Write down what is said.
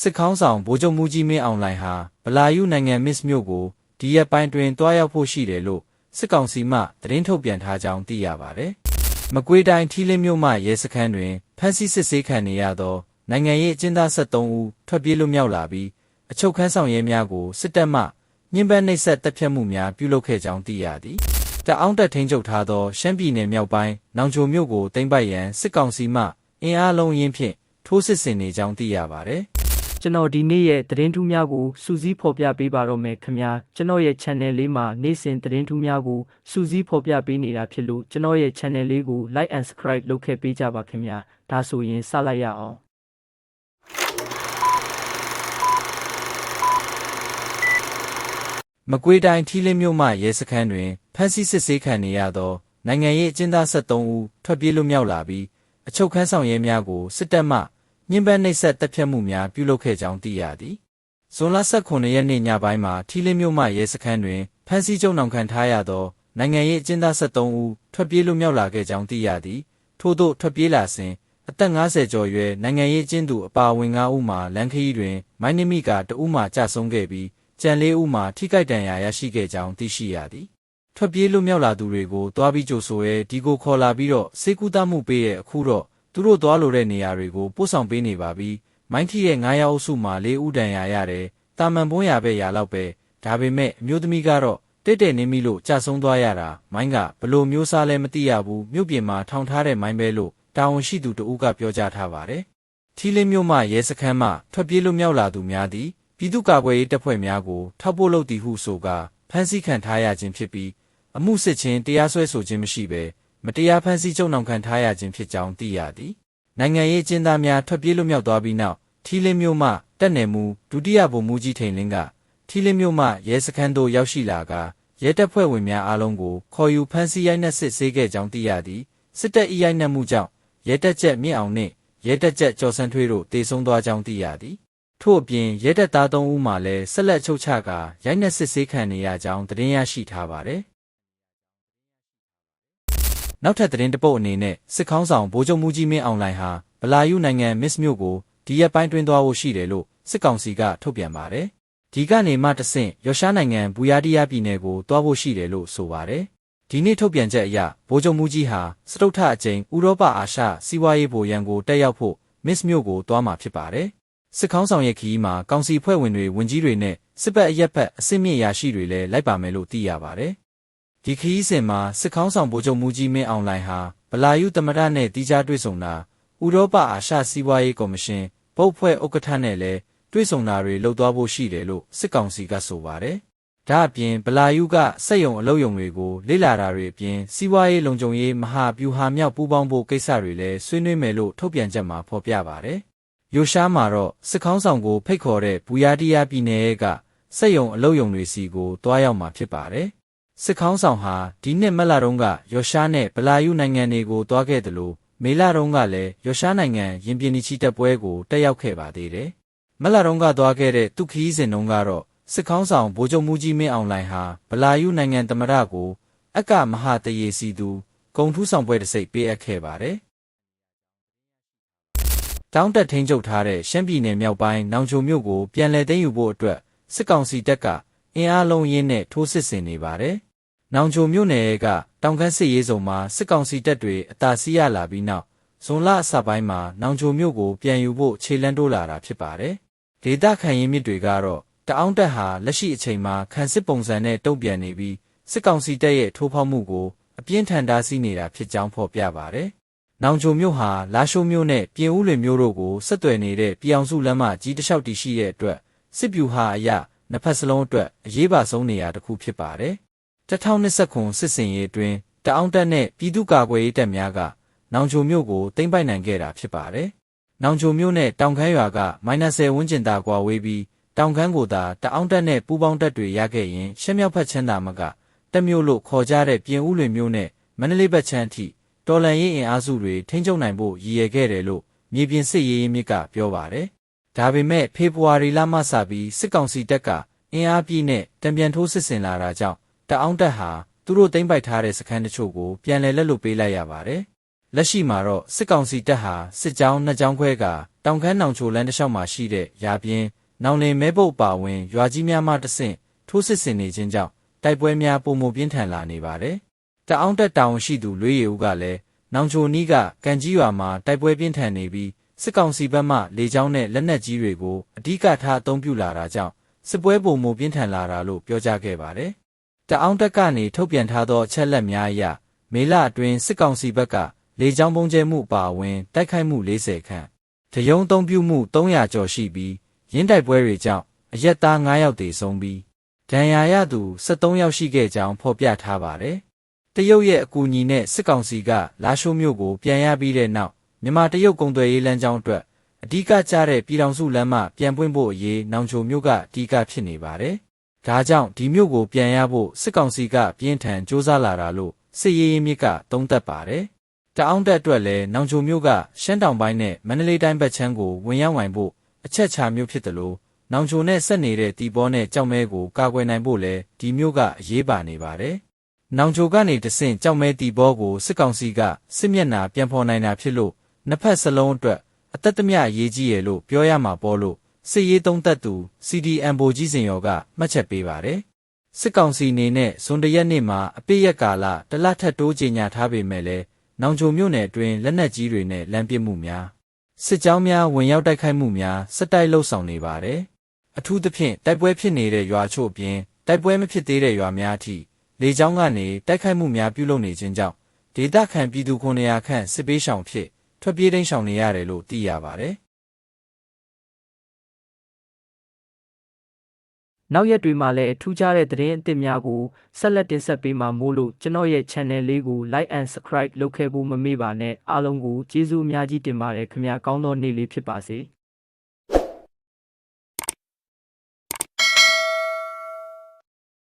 စစ်ခေါင်းဆောင်ဗိုလ်ချုပ်မူကြီးမင်းအောင်လှိုင်ဟာဗလာယူနိုင်ငံမစ်မြို့ကိုဒီရက်ပိုင်းတွင်တွားရောက်ဖို့ရှိတယ်လို့စစ်ကောင်စီမှသတင်းထုတ်ပြန်ထားကြောင်းသိရပါတယ်။မကွေးတိုင်းထီလင်းမြို့မှရဲစခန်းတွင်ဖမ်းဆီးစစ်ဆေးခံနေရသောနိုင်ငံရေးအကျဉ်းသား73ဦးထွက်ပြေးလွတ်မြောက်လာပြီးအချုပ်ခန်းဆောင်ရဲများကိုစစ်တပ်မှညှဉ်းပန်းနှိပ်စက်တပ်ဖြတ်မှုများပြုလုပ်ခဲ့ကြောင်းသိရသည်။တအောင်းတက်ထိန်ချုပ်ထားသောရှမ်းပြည်နယ်မြောက်ပိုင်းနောင်ချိုမြို့ကိုသိမ်းပိုက်ရန်စစ်ကောင်စီမှအင်အားလုံးရင်းဖြင့်ထိုးစစ်ဆင်နေကြောင်းသိရပါတယ်။ ကျွန်တော်ဒီနေ့ရဲ့သတင်းထူးများကိုစူးစီးဖော်ပြပေးပါတော့မယ်ခင်ဗျာကျွန်တော်ရဲ့ channel လေးမှာနေ့စဉ်သတင်းထူးများကိုစူးစီးဖော်ပြပေးနေတာဖြစ်လို့ကျွန်တော်ရဲ့ channel လေးကို like and subscribe လုပ်ခဲ့ပေးကြပါခင်ဗျာဒါဆိုရင်စလိုက်ရအောင်မကွေးတိုင်းထီလင်းမြို့မှရဲစခန်းတွင်ဖမ်းဆီးစစ်ဆေးခံနေရသောနိုင်ငံရေးအကျဉ်းသား73ဦးထွက်ပြေးလွတ်မြောက်လာပြီးအချုပ်ခန်းဆောင်ရဲများကိုစစ်တပ်မှ ညှဉ်းပန်းနှိပ်စက်တပ်ဖြတ်မှုများပြုလုပ်ခဲ့ကြောင်းသိရသည်။ဇွန်လ18ရက်နေ့ညပိုင်းမှာထီလင်းမြို့မှရဲစခန်းတွင်ဖမ်းဆီးချုပ်နှောင်ခံထားရသောနိုင်ငံရေးအကျဉ်းသား73ဦးထွက်ပြေးလွတ်မြောက်လာခဲ့ကြောင်းသိရသည်။ထို့သောထွက်ပြေးလာစဉ်အသက်50ကျော်ရွယ်နိုင်ငံရေးအကျဉ်းသူအပါအဝင်9ဦးမှာလမ်းခရီးတွင် မိုင်းနမိကတဦးမှကြာဆုံးခဲ့ပြီးကြံလေးဦးမှာထိခိုက်ဒဏ်ရာရရှိခဲ့ကြောင်းသိရှိရသည်။ထွက်ပြေးလွတ်မြောက်လာသူတွေကိုတွားပြီးကြိုဆိုရဲဒီကိုခေါ်လာပြီးတော့စေကူတမှုပေးရဲ့အခုတော့ သူတို့သွားလိုတဲ့နေရာတွေကိုပို့ဆောင်ပေးနေပါပြီ။မိုင်းထီရဲ့9ရောက်အုပ်စုမှာ၄ဦးဒဏ်ရာရတယ်။တာမန်ပွန်းရပဲရာလောက်ပဲ။ဒါပေမဲ့အမျိုးသမီးကတော့တက်တက်နေမိလို့ကြာဆုံးသွားရတာမိုင်းကဘလို့မျိုးစားလဲမသိရဘူးမြို့ပြင်မှာထောင်ထားတဲ့မိုင်းပဲလို့တာဝန်ရှိသူတဦးကပြောကြားထားပါတယ်။ထီလင်းမြို့မှရဲစခန်းမှထွက်ပြေးလွတ်မြောက်လာသူများသည်ပြည်သူ့ကာကွယ်ရေးတပ်ဖွဲ့များကိုထောက်ပို့လုပ်သည်ဟုဆိုကာဖမ်းဆီးခံထားရခြင်းဖြစ်ပြီးအမှုစစ်ချင်းတရားစွဲဆိုခြင်းမရှိဘဲ မတရားဖမ်းဆီးချုပ်နှောင်ခံထားရခြင်းဖြစ်ကြောင်းသိရသည်နိုင်ငံရေးအကျဉ်းသားများထွက်ပြေးလွတ်မြောက်သွားပြီးနောက်ထီလင်းမြို့မှတက်နယ်မှုဒုတိယဗိုလ်မှူးကြီးထိန်လင်းကထီလင်းမြို့မှရဲစခန်းသို့ရောက်ရှိလာကရဲတပ်ဖွဲ့ဝင်များအားလုံးကိုခေါ်ယူဖမ်းဆီးရိုက်နှက်စစ်ဆေးခဲ့ကြောင်းသိရသည်စစ်တပ်ဤရိုက်နှက်မှုကြောင့်ရဲတပ်ချက်မြင့်အောင်နှင့်ရဲတပ်ချက်ကျော်စန်းထွေးတို့တေဆုံးသွားကြောင်းသိရသည်ထို့အပြင်ရဲတပ်သား၃ဦးမှလည်းဆက်လက်ချုပ်ချကာရိုက်နှက်စစ်ဆေးခံနေရကြောင်းသတင်းရရှိထားပါတယ် နောက်ထပ်သတင်းတစ်ပုဒ်အနေနဲ့စစ်ခေါင်းဆောင်ဗိုလ်ချုပ်မူကြီးမင်းအောင်လှိုင်ဟာဗလာယူနိုင်ငံမစ်မြို့ကိုဒီရက်ပိုင်းတွင်သွားဖို့ရှိတယ်လို့စစ်ကောင်စီကထုတ်ပြန်ပါတယ်။ဒီကနေမှတဆင့်ရုရှားနိုင်ငံဘူယာတီးယားပြည်နယ်ကိုသွားဖို့ရှိတယ်လို့ဆိုပါတယ်။ဒီနေ့ထုတ်ပြန်ချက်အရဗိုလ်ချုပ်မူကြီးဟာစတုထအကြိမ်ဥရောပအာရှစီးပွားရေးဗိုလ်ရန်ကိုတက်ရောက်ဖို့မစ်မြို့ကိုသွားမှာဖြစ်ပါတယ်။စစ်ခေါင်းဆောင်ရဲ့ခီးမှာကောင်စီဖွဲ့ဝင်တွေဝင်ကြီးတွေနဲ့စစ်ဘက်အရက်ဘက်အစစ်မြင့်ရာရှိတွေလည်းလိုက်ပါမယ်လို့သိရပါတယ်။ ဒီခီးစဉ်မှာစစ်ခေါင်းဆောင်ဗိုလ်ချုပ်မူကြီးမင်းအောင်လှိုင်ဟာဗလာယူသမရနဲ့တီးခြားတွေ့ဆုံတာဥရောပအာရှစီးပွားရေးကော်မရှင်ဘုတ်ဖွဲ့ဥက္ကဋ္ဌနဲ့လည်းတွေ့ဆုံတာတွေလုပ်သွားဖို့ရှိတယ်လို့စစ်ကောင်စီကဆိုပါတယ်။ဒါအပြင်ဗလာယူကစက်ယုံအလုပ်ယုံတွေကိုလေ့လာတာတွေအပြင်စီးပွားရေးလုံခြုံရေးမဟာဗျူဟာမြောက်ပူးပေါင်းဖို့ကိစ္စတွေလည်းဆွေးနွေးမယ်လို့ထုတ်ပြန်ချက်မှာဖော်ပြပါတယ်။ယိုရှားမှာတော့စစ်ခေါင်းဆောင်ကိုဖိတ်ခေါ်တဲ့ဘူယာတီယာပြည်နယ်ကစက်ယုံအလုပ်ယုံတွေစီကိုတွားရောက်မှာဖြစ်ပါတယ်။ စစ်ခေါင်းဆောင်ဟာဒီနှစ်မက်လာတုန်းကယောရှားနဲ့ဗလာယူနိုင်ငံတွေကိုတွားခဲ့တယ်လို့မေလတုန်းကလည်းရုရှားနိုင်ငံရင်ပြင်နီချီတပ်ပွဲကိုတက်ရောက်ခဲ့ပါသေးတယ်။မလတုန်းကသွားခဲ့တဲ့သူခီးစဉ်တုန်းကတော့စစ်ခေါင်းဆောင်ဗိုလ်ချုပ်မူကြီးမင်းအောင်လှိုင်ဟာဗလာယူနိုင်ငံသမရကိုအကမဟာတရေစီသူဂုံထူးဆောင်ပွဲတစ်စိတ်ပေးအပ်ခဲ့ပါတယ်။တောင်းတက်ထိန်ချုပ်ထားတဲ့ရှမ်းပြည်နယ်မြောက်ပိုင်းနောင်ချိုမြို့ကိုပြန်လည်သိမ်းယူဖို့အတွက်စစ်ကောင်စီတပ်ကအင်အားလုံးရင်းနဲ့ထိုးစစ်ဆင်နေပါတယ်။ နောင်ချိုမြို့နယ်ကတောင်ကန်းစစ်ရေးစုံမှာစစ်ကောင်စီတပ်တွေအသာစီးရလာပြီးနောက်ဇွန်လအစပိုင်းမှာနောင်ချိုမြို့ကိုပြန်ယူဖို့ခြေလန်းတိုးလာတာဖြစ်ပါတယ်။ဒေသခံရင်းမြစ်တွေကတော့တအောင်းတက်ဟာလက်ရှိအချိန်မှာခံစစ်ပုံစံနဲ့တုံ့ပြန်နေပြီးစစ်ကောင်စီတပ်ရဲ့ထိုးဖောက်မှုကိုအပြင်းထန်တားဆီးနေတာဖြစ်ကြောင်းဖော်ပြပါတယ်။နောင်ချိုမြို့ဟာလာရှိုးမြို့နဲ့ပြင်ဦးလွင်မြို့တို့ကိုဆက်သွယ်နေတဲ့ပြည်အောင်စုလမ်းမကြီးတစ်လျှောက်တည်ရှိတဲ့အတွက်စစ်ဗျူဟာအရနှစ်ဖက်စလုံးအတွက်အရေးပါဆုံးနေရာတစ်ခုဖြစ်ပါတယ်။ 2029စစ်စင်ရေးအတွင်းတအောင်းတက်နဲ့ပြည်သူ့ကာကွယ်ရေးတပ်များကနောင်ချိုမြို့ကိုသိမ်းပိုက်နိုင်ခဲ့တာဖြစ်ပါတယ်။နောင်ချိုမြို့နဲ့တောင်ခမ်းရွာကမိုင်နဆယ်ဝန်းကျင်သာကွာဝေးပြီးတောင်ခမ်းကိုသာတအောင်းတက်နဲ့ပူးပေါင်းတပ်တွေရခဲ့ရင်ရှမ်းမြောက်ဘက်ချမ်းသာမကတက်မြို့လို့ခေါ်ကြတဲ့ပြင်ဦးလွင်မြို့နဲ့မန္တလေးဘက်ချမ်းအထိတော်လန်ရေးအင်အားစုတွေထိန်းချုပ်နိုင်ဖို့ရည်ရွယ်ခဲ့တယ်လို့မြေပြင်စစ်ရေးမြစ်ကပြောပါတယ်။ဒါပေမဲ့ဖေဖော်ဝါရီလမှစပြီးစစ်ကောင်စီတပ်ကအင်အားပြည့်နဲ့တံပြန်ထိုးစစ်ဆင်လာတာကြောင့် တအောင်းတက်ဟာသူတို့သိမ်းပိုက်ထားတဲ့စခန်းတချို့ကိုပြန်လည်လက်လွတ်ပေးလိုက်ရပါတယ်။လက်ရှိမှာတော့စစ်ကောင်စီတပ်ဟာစစ်ကြောင်းနှစ်ကြောင်းခွဲကတတောင်ခမ်းနောင်ချိုလန်းတစ်လျှောက်မှာရှိတဲ့ရာပြင်းနောင်လင်မဲပုတ်ပါဝင်ရွာကြီးများမှတဆင့်ထိုးစစ်ဆင်နေခြင်းကြောင့်တိုက်ပွဲများပုံမပြင်းထန်လာနေပါတယ်။တအောင်းတက်တောင်ရှိသူလွေးရည်ဦးကလည်းနောင်ချိုနီးကကန်ကြီးရွာမှာတိုက်ပွဲပြင်းထန်နေပြီးစစ်ကောင်စီဘက်မှလေကြောင်းနဲ့လက်နက်ကြီးတွေကိုအဓိကထားအသုံးပြုလာတာကြောင့်စစ်ပွဲပုံမပြင်းထန်လာတာလို့ပြောကြားခဲ့ပါတယ်။ တအောင်းတက်ကနေထုတ်ပြန်ထားသောအချက်လက်များအရမေလအတွင်းစစ်ကောင်စီဘက်ကလေကြောင်းပုံကျဲမှုပါဝင်တိုက်ခိုက်မှု40ခန့်တယုံသုံးပြုမှု300ကျော်ရှိပြီးရင်းတိုက်ပွဲတွေကြောင့်အရက်သား9ယောက်သေဆုံးပြီးဒဏ်ရာရသူ73ယောက်ရှိခဲ့ကြောင်းဖော်ပြထားပါတယ်။တရုတ်ရဲ့အကူအညီနဲ့စစ်ကောင်စီကလာရှိုးမြို့ကိုပြန်ရပြီးတဲ့နောက်မြန်မာတရုတ်ကုန်သွယ်ရေးလမ်းကြောင်းအတွက်အဓိကကျတဲ့ပြည်ထောင်စုလမ်းမပြန်ပွင့်ဖို့အရေးနောင်ချိုမြို့ကအဓိကဖြစ်နေပါတယ်။ ဒါကြောင့်ဒီမြို့ကိုပြန်ရဖို့စစ်ကောင်စီကပြင်းထန်စ조사လာတာလို့စစ်ရေးရေးမြစ်ကသုံးသပ်ပါတယ်။တအောင်းတက်အတွက်လည်းနောင်ချိုမြို့ကရှမ်းတောင်ပိုင်းနဲ့မန္တလေးတိုင်းဘက်ခြမ်းကိုဝင်ရောက်နိုင်ဖို့အချက်ချာမြို့ဖြစ်တယ်လို့နောင်ချိုနဲ့ဆက်နေတဲ့တီဘောနဲ့ကြောက်မဲကိုကာကွယ်နိုင်ဖို့လဲဒီမြို့ကအရေးပါနေပါတယ်။နောင်ချိုကနေတဆင့်ကြောက်မဲတီဘောကိုစစ်ကောင်စီကစစ်မျက်နှာပြန်ဖော်နိုင်တာဖြစ်လို့နှစ်ဖက်စလုံးအတွက်အသက်သမျှအရေးကြီးရလို့ပြောရမှာပေါ့လို့ စစ်ရေးသုံးသက်သူ CDM ဗိုလ်ကြီးစင်ရောကမှတ်ချက်ပေးပါတယ်။စစ်ကောင်စီအနေနဲ့ဇွန်တရက်နေ့မှာအပိရက်ကာလတလထက်တိုးကြေညာထားပေမဲ့လည်းနောင်ချိုမြို့နယ်အတွင်းလက်နက်ကြီးတွေနဲ့လမ်းပစ်မှုများစစ်ကြောင်းများဝင်ရောက်တိုက်ခိုက်မှုများစက်တိုက်လှုပ်ဆောင်နေပါတယ်။အထူးသဖြင့်တိုက်ပွဲဖြစ်နေတဲ့ရွာချို့အပြင်တိုက်ပွဲမဖြစ်သေးတဲ့ရွာများအထိလေကြောင်းကနေတိုက်ခိုက်မှုများပြုလုပ်နေခြင်းကြောင့်ဒေသခံပြည်သူ900ခန့်စစ်ပေးရှောင်ဖြစ်ထွက်ပြေးတိမ်းရှောင်နေရတယ်လို့သိရပါတယ်။ နောက်ရက်တွေမှာလည်းထူးခြားတဲ့သတင်းအသစ်များကိုဆက်လက်တင်ဆက်ပေးမှာမို့လို့ကျွန်တော်ရဲ့ channel လေးကို like and subscribe လုပ်ခဲ့ဖို့မမေ့ပါနဲ့အားလုံးကိုကျေးဇူးအများကြီးတင်ပါတယ်ခင်ဗျာကောင်းသောနေ့လေးဖြစ်ပါစေ။